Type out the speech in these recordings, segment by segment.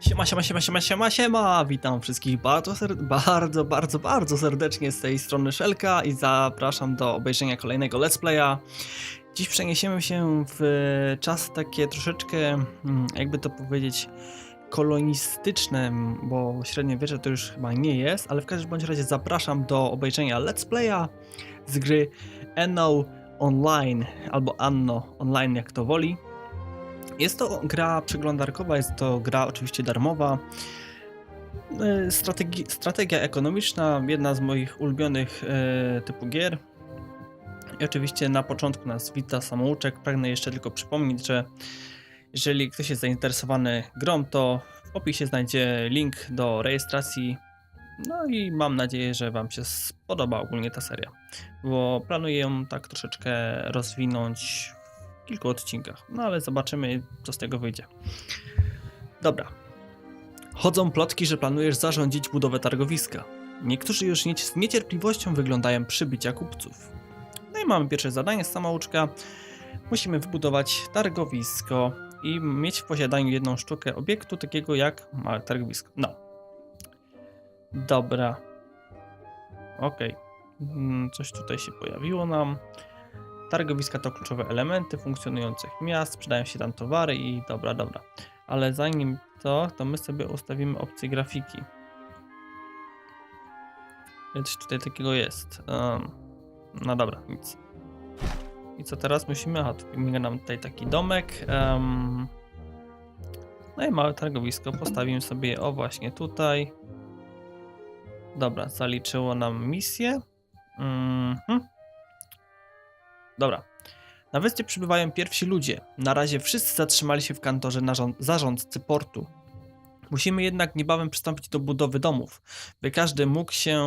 Siema, siema, siema, siema, siema, siema! Witam wszystkich bardzo, bardzo, bardzo, bardzo serdecznie z tej strony Szelka i zapraszam do obejrzenia kolejnego let's playa. Dziś przeniesiemy się w czas takie troszeczkę, mm, jakby to powiedzieć, kolonistyczne, bo średniowiecze to już chyba nie jest, ale w każdym bądź razie zapraszam do obejrzenia let's playa z gry Anno Online, albo Anno Online, jak to woli. Jest to gra przeglądarkowa, jest to gra oczywiście darmowa. E, Strategi strategia ekonomiczna, jedna z moich ulubionych e, typu gier. I oczywiście na początku nas wita samouczek. Pragnę jeszcze tylko przypomnieć, że jeżeli ktoś jest zainteresowany grą, to w opisie znajdzie link do rejestracji. No i mam nadzieję, że Wam się spodoba ogólnie ta seria, bo planuję ją tak troszeczkę rozwinąć kilku odcinkach. No ale zobaczymy, co z tego wyjdzie. Dobra. Chodzą plotki, że planujesz zarządzić budowę targowiska. Niektórzy już nie- z niecierpliwością wyglądają przybycia kupców. No i mamy pierwsze zadanie z samouczka. Musimy wybudować targowisko i mieć w posiadaniu jedną sztukę obiektu, takiego jak małe targowisko. No. Dobra. Okej. Mm, Coś tutaj się pojawiło nam. Targowiska to kluczowe elementy funkcjonujących miast, sprzedają się tam towary i dobra, dobra. Ale zanim to, to my sobie ustawimy opcję grafiki. Coś tutaj takiego jest. Um, no dobra, nic. I co teraz musimy? Aha, tu miga nam tutaj taki domek. em, no i małe targowisko. Postawimy sobie o właśnie tutaj. Dobra, zaliczyło nam misję. Mhm. Dobra. Na wyspie przybywają pierwsi ludzie. Na razie wszyscy zatrzymali się w kantorze zarządcy portu. Musimy jednak niebawem przystąpić do budowy domów, by każdy mógł się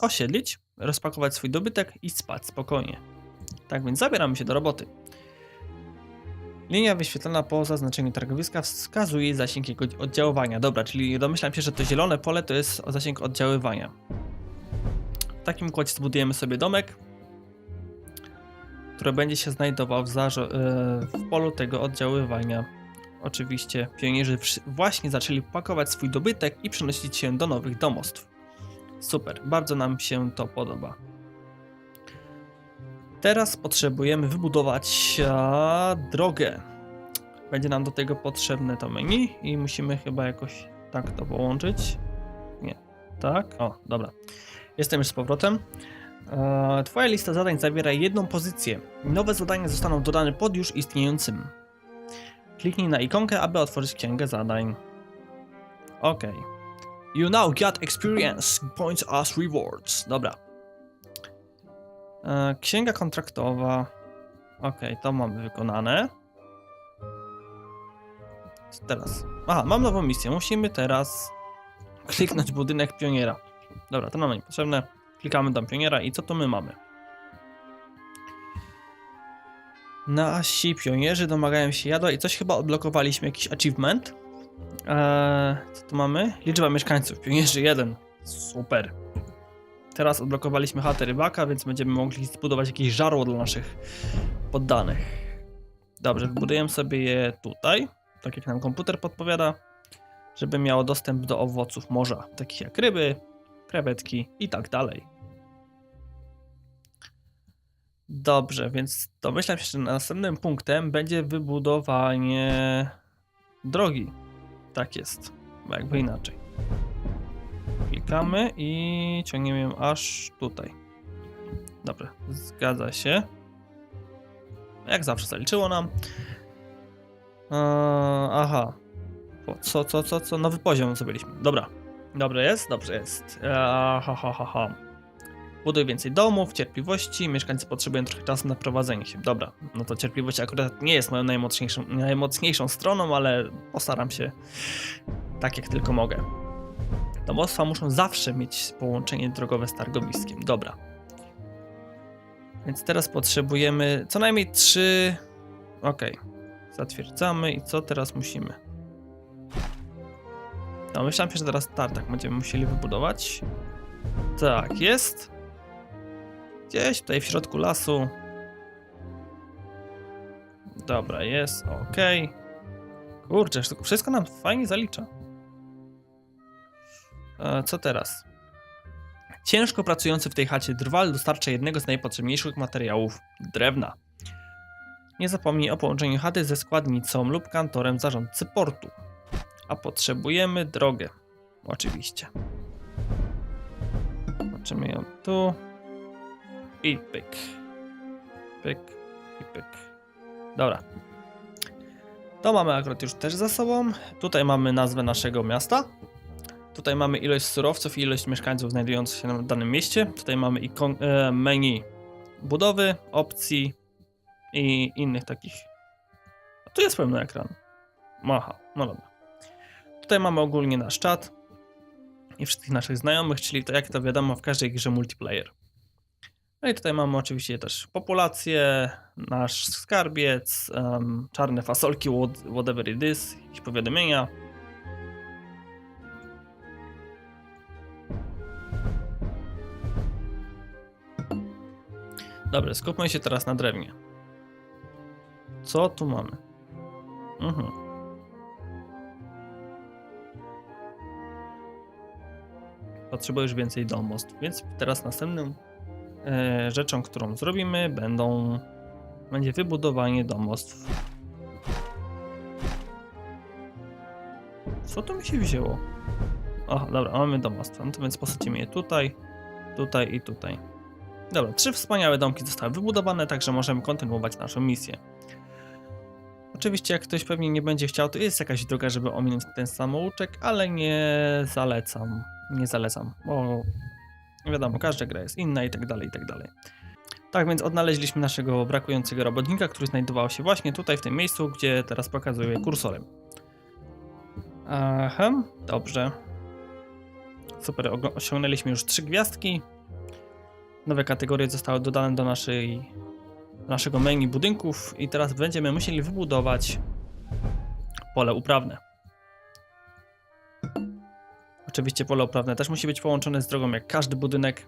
osiedlić, rozpakować swój dobytek i spać spokojnie. Tak więc zabieramy się do roboty. Linia wyświetlona po zaznaczeniu targowiska wskazuje zasięg jego oddziaływania. Dobra, czyli domyślam się, że to zielone pole to jest zasięg oddziaływania. W takim układzie zbudujemy sobie domek, który będzie się znajdował w, e, w polu tego oddziaływania. Oczywiście pionierzy właśnie zaczęli pakować swój dobytek i przenosić się do nowych domostw. Super, bardzo nam się to podoba. Teraz potrzebujemy wybudować a, drogę. Będzie nam do tego potrzebne to menu i musimy chyba jakoś tak to połączyć. Nie, tak? O, dobra. Jestem już z powrotem. E, Twoja lista zadań zawiera jedną pozycję. Nowe zadania zostaną dodane pod już istniejącym. Kliknij na ikonkę, aby otworzyć księgę zadań. Ok. You now got experience points as rewards. Dobra. E, Księga kontraktowa. Ok, to mamy wykonane. Co teraz? Aha, mam nową misję. Musimy teraz kliknąć budynek pioniera. Dobra, to nam niepotrzebne. Klikamy tam pioniera i co to my mamy? Nasi pionierzy domagają się jadła i coś chyba odblokowaliśmy, jakiś achievement. Eee, co tu mamy? Liczba mieszkańców, pionierzy 1. Super. Teraz odblokowaliśmy chatę rybaka, więc będziemy mogli zbudować jakieś żarło dla naszych poddanych. Dobrze, wybudujemy sobie je tutaj, tak jak nam komputer podpowiada, żeby miało dostęp do owoców morza, takich jak ryby, krewetki i tak dalej. Dobrze, więc domyślam się, że następnym punktem będzie wybudowanie drogi. Tak jest, jakby inaczej. Klikamy i ciągniemy ją aż tutaj. Dobrze, zgadza się. Jak zawsze zaliczyło nam. Eee, aha. Co, co, co, co? Nowy poziom zrobiliśmy. Dobra. Dobrze jest? Dobrze jest. Eee, ha, ha, ha, ha. Buduj więcej domów, cierpliwości. Mieszkańcy potrzebują trochę czasu na prowadzenie się. Dobra, no to cierpliwość akurat nie jest moją najmocniejszą, najmocniejszą stroną, ale postaram się tak jak tylko mogę. Domostwa muszą zawsze mieć połączenie drogowe z targowiskiem. Dobra. Więc teraz potrzebujemy co najmniej trzy. Ok. Zatwierdzamy i co teraz musimy? No, myślałem się, że teraz tartak będziemy musieli wybudować. Tak, jest. Gdzieś tutaj w środku lasu. Dobra, jest, ok. Kurczę, wszystko nam fajnie zalicza. E, co teraz? Ciężko pracujący w tej chacie drwal dostarcza jednego z najpotrzebniejszych materiałów drewna. Nie zapomnij o połączeniu chaty ze składnicą lub kantorem zarządcy portu. A potrzebujemy drogę. Oczywiście. Zobaczymy ją tu. I pyk. Pyk i pyk. Dobra. To mamy akurat już też za sobą. Tutaj mamy nazwę naszego miasta. Tutaj mamy ilość surowców i ilość mieszkańców znajdujących się na danym mieście. Tutaj mamy ikon, e, menu budowy, opcji i innych takich. A tu jest pełny ekran. Aha, no dobra. Tutaj mamy ogólnie nasz czat i wszystkich naszych znajomych, czyli to jak to wiadomo w każdej grze multiplayer. No i tutaj mamy oczywiście też populację, nasz skarbiec, em, czarne fasolki, what, whatever it is, jakieś powiadomienia. Dobra, skupmy się teraz na drewnie. Co tu mamy? Mhm. Potrzebujesz więcej domostw, więc teraz następnym rzeczą, którą zrobimy, będą będzie wybudowanie domostw. Co to mi się wzięło? O, dobra, mamy domostwa. No to więc posadzimy je tutaj, tutaj i tutaj. Dobra, trzy wspaniałe domki zostały wybudowane, także możemy kontynuować naszą misję. Oczywiście, jak ktoś pewnie nie będzie chciał, to jest jakaś droga, żeby ominąć ten samouczek, ale nie zalecam. Nie zalecam, bo wiadomo, każda gra jest inna i tak dalej, i tak dalej. Tak więc odnaleźliśmy naszego brakującego robotnika, który znajdował się właśnie tutaj, w tym miejscu, gdzie teraz pokazuję kursorem. Aha, dobrze. Super, osiągnęliśmy już trzy gwiazdki. Nowe kategorie zostały dodane do naszej, naszego menu budynków i teraz będziemy musieli wybudować pole uprawne. Oczywiście pole uprawne też musi być połączone z drogą jak każdy budynek.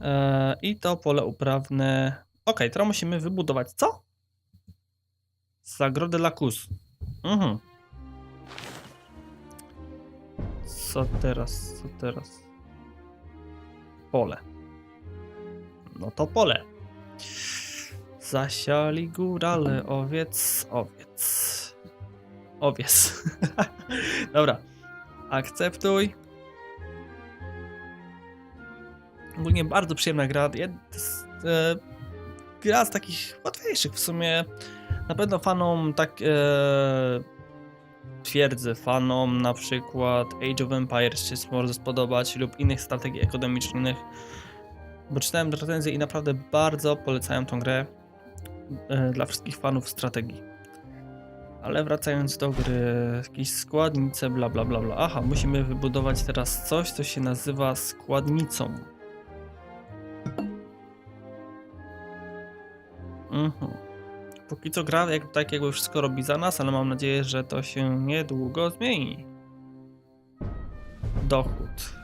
Eee, I to pole uprawne. Ok, teraz musimy wybudować co? Zagrodę Lacus. Mhm. Co teraz? Co teraz? Pole. No to pole. Zasiali górale owiec, owiec. Owiec. Dobra. Akceptuj. Ogólnie bardzo przyjemna gra. Jed- e, gra z takich łatwiejszych w sumie. Na pewno fanom tak e, twierdzę, fanom na przykład Age of Empires się może spodobać lub innych strategii ekonomicznych. Bo czytałem recenzje i naprawdę bardzo polecają tą grę e, dla wszystkich fanów strategii. Ale wracając do gry, jakieś składnice, bla bla bla bla. Aha, musimy wybudować teraz coś, co się nazywa składnicą. Mhm. Póki co gra jak, tak jakby wszystko robi za nas, ale mam nadzieję, że to się niedługo zmieni. Dochód.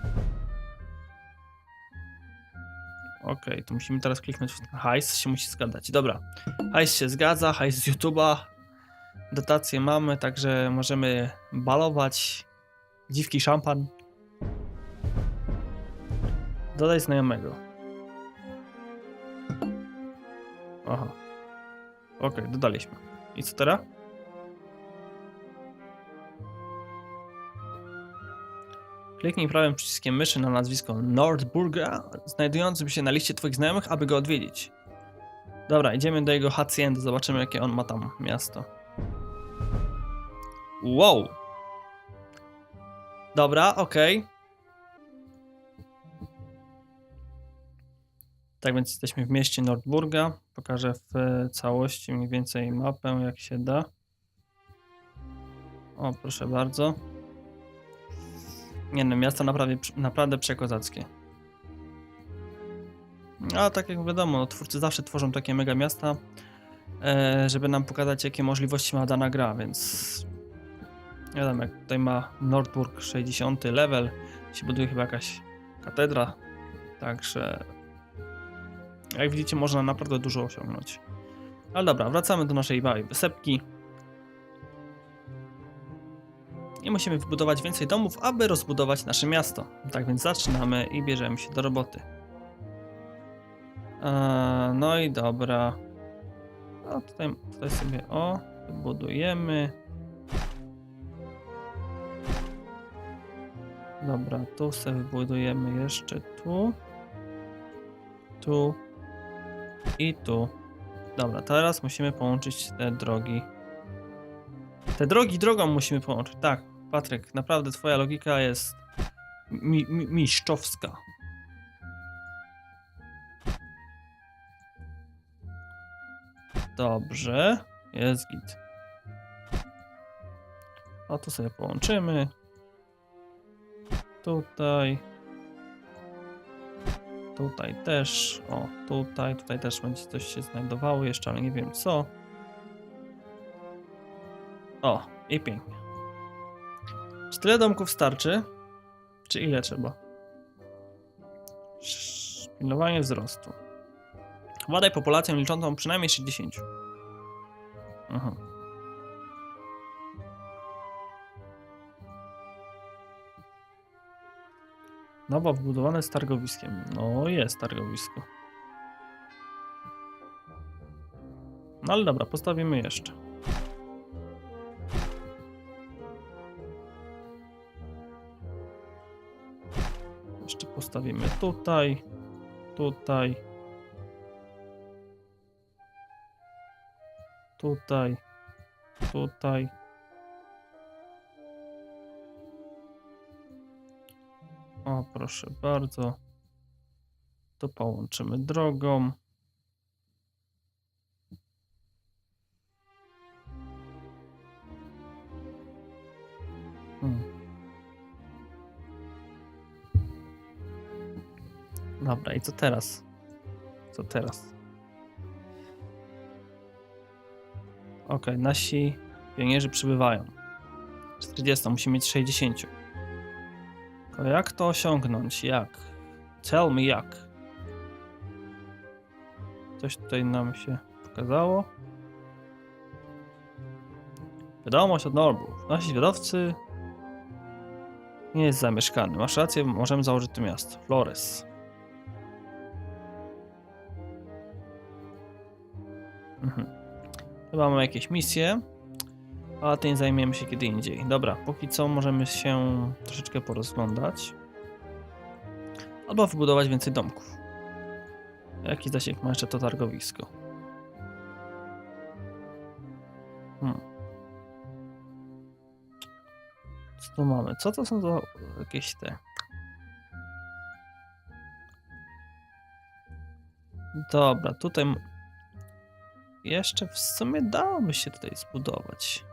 Okej, to musimy teraz kliknąć w hajs, się musi zgadzać. Dobra, hajs się zgadza, hajs z YouTube'a. Dotacje mamy, także możemy balować. Dziwki szampan. Dodaj znajomego. Aha. Okej, dodaliśmy. I co teraz? Kliknij prawym przyciskiem myszy na nazwisko Nordburga, znajdującym się na liście Twoich znajomych, aby go odwiedzić. Dobra, idziemy do jego haciendy, zobaczymy jakie on ma tam miasto. Wow! Dobra, okej. Tak więc jesteśmy w mieście Nordburga. Pokażę w całości mniej więcej mapę, jak się da. O, proszę bardzo. Nie no, miasto naprawdę, naprawdę przekozackie. A tak jak wiadomo, no, twórcy zawsze tworzą takie mega miasta, e, żeby nam pokazać, jakie możliwości ma dana gra, więc wiadomo, jak tutaj ma Nordburg 60 level, się buduje chyba jakaś katedra, także jak widzicie, można naprawdę dużo osiągnąć. Ale dobra, wracamy do naszej małej wysepki. i musimy wybudować więcej domów, aby rozbudować nasze miasto. Tak więc zaczynamy i bierzemy się do roboty. Eee, no i dobra. No tutaj, tutaj sobie o, wybudujemy. Dobra, tu sobie wybudujemy jeszcze tu. Tu. I tu. Dobra, teraz musimy połączyć te drogi. Te drogi drogą musimy połączyć. Tak, Patryk, naprawdę twoja logika jest mi, mi, mistrzowska. Dobrze, jest git. O, to sobie połączymy. Tutaj. Tutaj też. O, tutaj. Tutaj też będzie coś się znajdowało jeszcze, ale nie wiem co. O, i pięknie. Czy tyle domków starczy? Czy ile trzeba? Pilnowanie wzrostu. Władaj populacją liczącą przynajmniej 60. Aha. Nowo wbudowane z targowiskiem. No, jest targowisko. No ale dobra, postawimy jeszcze. Jeszcze postawimy tutaj, tutaj, tutaj, tutaj. Proszę bardzo. To połączymy drogą. Hmm. Dobra, i co teraz? Co teraz? Okej, nasi pionierzy przybywają. 40, musimy mieć 60. Jak to osiągnąć? Jak? Tell me jak. Coś tutaj nam się pokazało. Wiadomość od Norbów. Nasi zwiadowcy nie jest zamieszkany. Masz rację, możemy założyć to miasto. Flores. Mhm. Chyba mamy jakieś misje, ale tym zajmiemy się kiedy indziej. Dobra, póki co możemy się troszeczkę porozglądać. Albo wybudować więcej domków. Jaki zasięg ma jeszcze to targowisko? Hmm. Co tu mamy? Co to są za jakieś te... Dobra, tutaj jeszcze w sumie dałoby się tutaj zbudować.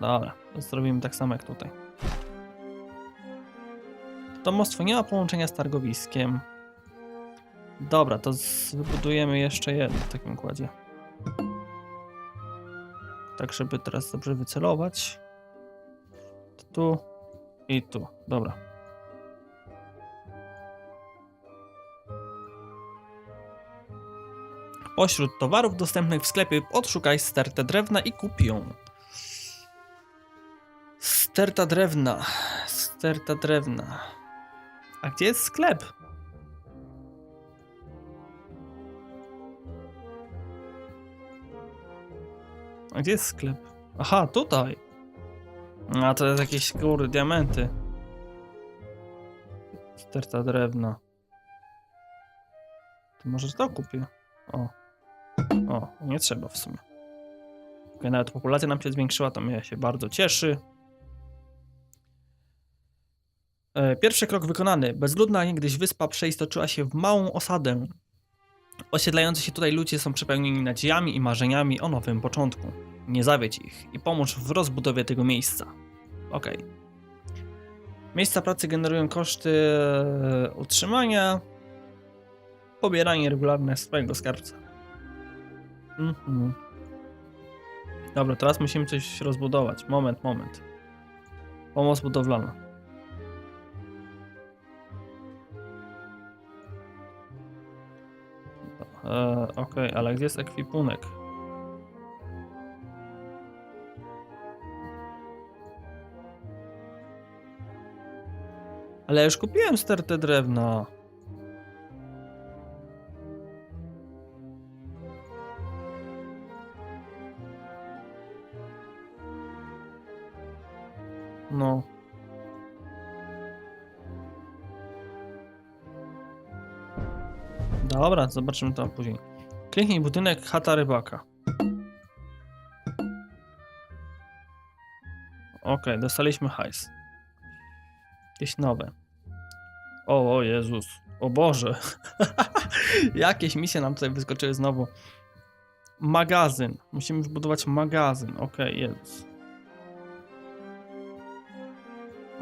Dobra, to zrobimy tak samo jak tutaj. Domostwo nie ma połączenia z targowiskiem. Dobra, to wybudujemy jeszcze jedno w takim układzie. Tak, żeby teraz dobrze wycelować. Tu i tu. Dobra. Pośród towarów dostępnych w sklepie odszukaj stertę drewna i kup ją. Sterta drewna. Sterta drewna. A gdzie jest sklep? A gdzie jest sklep? Aha, tutaj. A to jest jakieś kurde diamenty. Sterta drewna. To może to kupię. O. O, nie trzeba w sumie. Okej, nawet populacja nam się zwiększyła, to mnie się bardzo cieszy. Pierwszy krok wykonany. Bezludna niegdyś wyspa przeistoczyła się w małą osadę. Osiedlający się tutaj ludzie są przepełnieni nadziejami i marzeniami o nowym początku. Nie zawiedź ich i pomóż w rozbudowie tego miejsca. Okej. Miejsca pracy generują koszty e, utrzymania, pobieranie regularne swojego skarbca. Mhm. Dobra, teraz musimy coś rozbudować. Moment, moment. Pomoc budowlana. E, okej, okay, ale gdzie jest ekwipunek? Ale już kupiłem stertę drewna. Dobra, zobaczymy to później. Kliknij budynek chata rybaka. Okej, dostaliśmy hajs. Jakieś nowe. O, o Jezus. O Boże. Jakieś misje nam tutaj wyskoczyły znowu. Magazyn. Musimy zbudować magazyn. Okej, Jezus.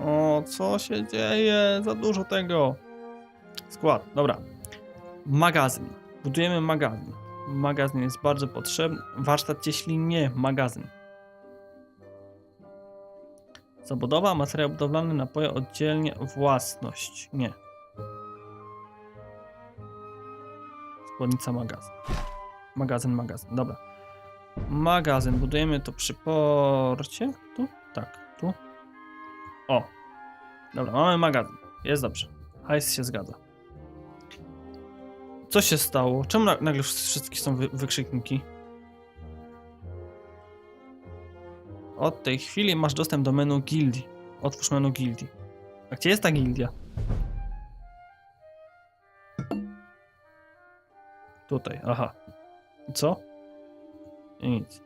O, co się dzieje? Za dużo tego. Skład, dobra. Magazyn. Budujemy magazyn. Magazyn jest bardzo potrzebny. Warsztat jeśli nie, magazyn. Zabudowa, materiał budowlany, napoje, oddzielnie, własność. Nie. Składnica magazyn. Magazyn, magazyn. Dobra. Magazyn. Budujemy to przy porcie. Tu? Tak, tu. O. Dobra, mamy magazyn. Jest dobrze. Hajs się zgadza. Co się stało? Czemu na- nagle wszystkie są wy wykrzykniki? Od tej chwili masz dostęp do menu gildii. Otwórz menu gildii. A gdzie jest ta gildia? Tutaj, aha. Co? Nic.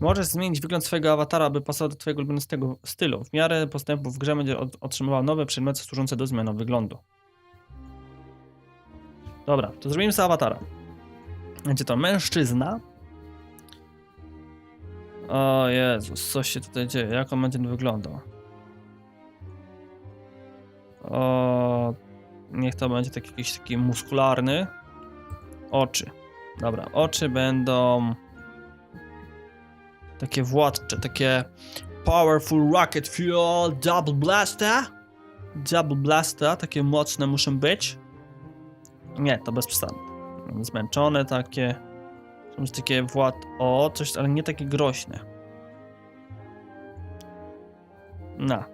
Możesz zmienić wygląd swojego awatara, aby pasował do twojego ulubionego stylu. W miarę postępu w grze będzie otrzymywał nowe przedmioty służące do zmiany wyglądu. Dobra, to zrobimy sobie awatara. Będzie to mężczyzna. O Jezus, co się tutaj dzieje? Jak on będzie wyglądał? O, niech to będzie taki, jakiś taki muskularny. Oczy. Dobra, oczy będą takie władcze, takie powerful rocket fuel double blaster. Double blaster, takie mocne muszą być. Nie, to bez przesady. Zmęczone takie. Są takie wład... O, coś, ale nie takie groźne. Na.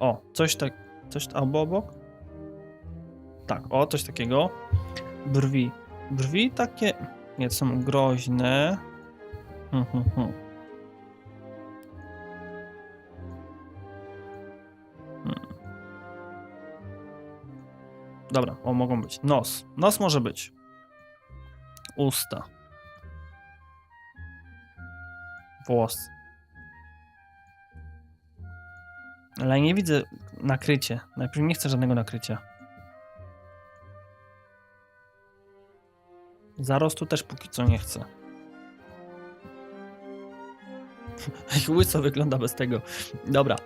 O, coś tak... Coś albo obok? Tak, o, coś takiego. Brwi. Brwi takie... Nie, to są groźne. Hmm, hmm. Hmm. Dobra, o, mogą być. Nos. Nos może być. Usta. Włos. Ale nie widzę nakrycie. Najpierw nie chcę żadnego nakrycia. Zarostu też póki co nie chcę. Jak łyso wygląda bez tego. Dobra.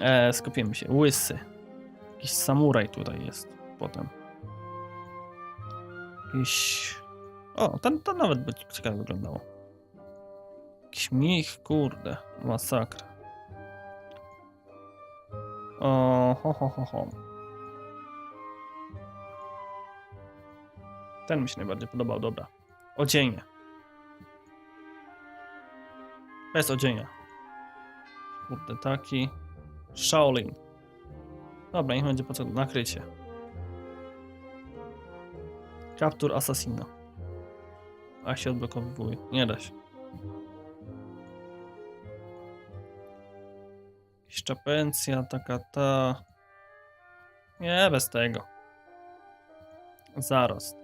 E, skupiemy się. Łysy. Jakiś samuraj tutaj jest potem. Jakiś... O, ten, to nawet by ciekawie wyglądało. Jakiś kurde. Masakra. O, ho, ho, ho, ho. Ten mi się najbardziej podobał, dobra. Odzienie. Bez odzienia. Kurde, taki. Shaolin. Dobra, niech będzie po co nakrycie. Kaptur asasina. A się odblokowuje. Nie da się. Szczepencja, taka ta. Nie, bez tego. Zarost.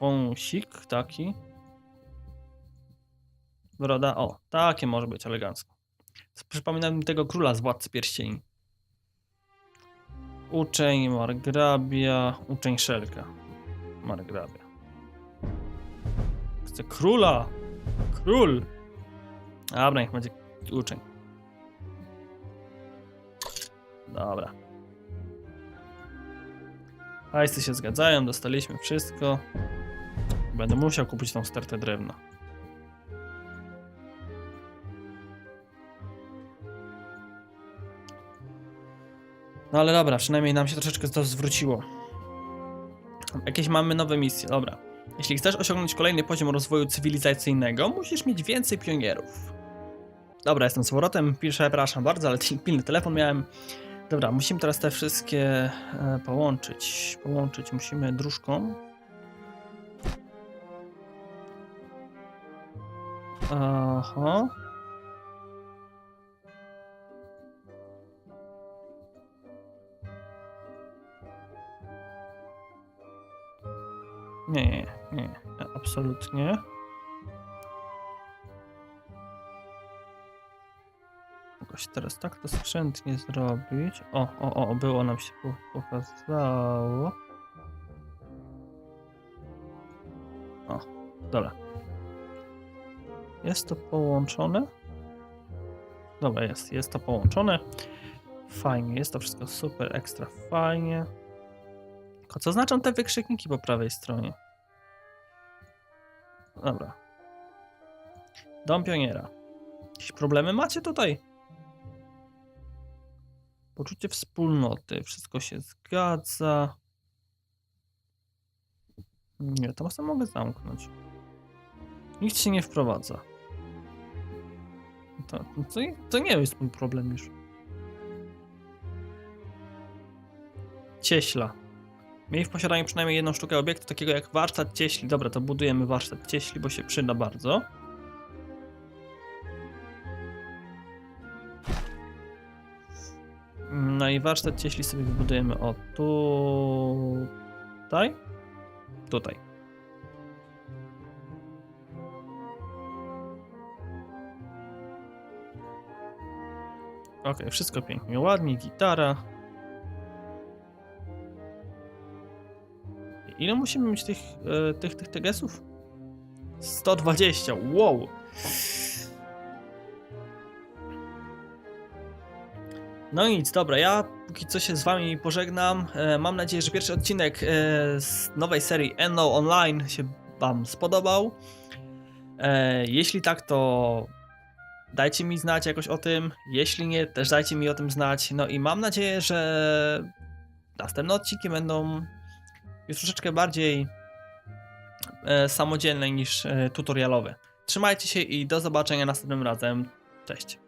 Wąsik taki. Broda, o, takie może być elegancko. Przypominam mi tego króla z Władcy Pierścieni. Uczeń, margrabia, uczeń szelka. Margrabia. Chcę króla! Król! Dobra, niech będzie uczeń. Dobra. Hajsy się zgadzają, dostaliśmy wszystko. Będę musiał kupić tą stertę drewna. No ale dobra, przynajmniej nam się troszeczkę to zwróciło. Jakieś mamy nowe misje, dobra. Jeśli chcesz osiągnąć kolejny poziom rozwoju cywilizacyjnego, musisz mieć więcej pionierów. Dobra, jestem z powrotem. Piszę, przepraszam bardzo, ale pilny telefon miałem. Dobra, musimy teraz te wszystkie e, połączyć. Połączyć musimy dróżką. Aha. Nie, nie, nie, nie, absolutnie. Jakoś teraz tak to skrzętnie zrobić. O, o, o, było nam się po- pokazało. O, dobra. Jest to połączone? Dobra, jest, jest to połączone. Fajnie, jest to wszystko super, ekstra fajnie. Tylko co znaczą te wykrzykniki po prawej stronie? Dobra. Dom pioniera. Jakieś problemy macie tutaj? Poczucie wspólnoty. Wszystko się zgadza. Nie, to sobie mogę zamknąć. Nikt się nie wprowadza. To, to, to nie jest mój problem już. Cieśla. Miej w posiadaniu przynajmniej jedną sztukę obiektu, takiego jak warsztat cieśli. Dobra, to budujemy warsztat cieśli, bo się przyda bardzo. No i warsztat cieśli sobie wybudujemy o tutaj. Tutaj. Ok, wszystko pięknie, ładnie, gitara. Ile musimy mieć tych, e, tych, tych tegesów? 120, wow! No nic, dobra, ja póki co się z wami pożegnam. E, mam nadzieję, że pierwszy odcinek e, z nowej serii NO Online się wam spodobał. E, jeśli tak, to dajcie mi znać jakoś o tym. Jeśli nie, też dajcie mi o tym znać. No i mam nadzieję, że następne odcinki będą już troszeczkę bardziej e, samodzielne niż e, tutorialowe. Trzymajcie się i do zobaczenia następnym razem. Cześć.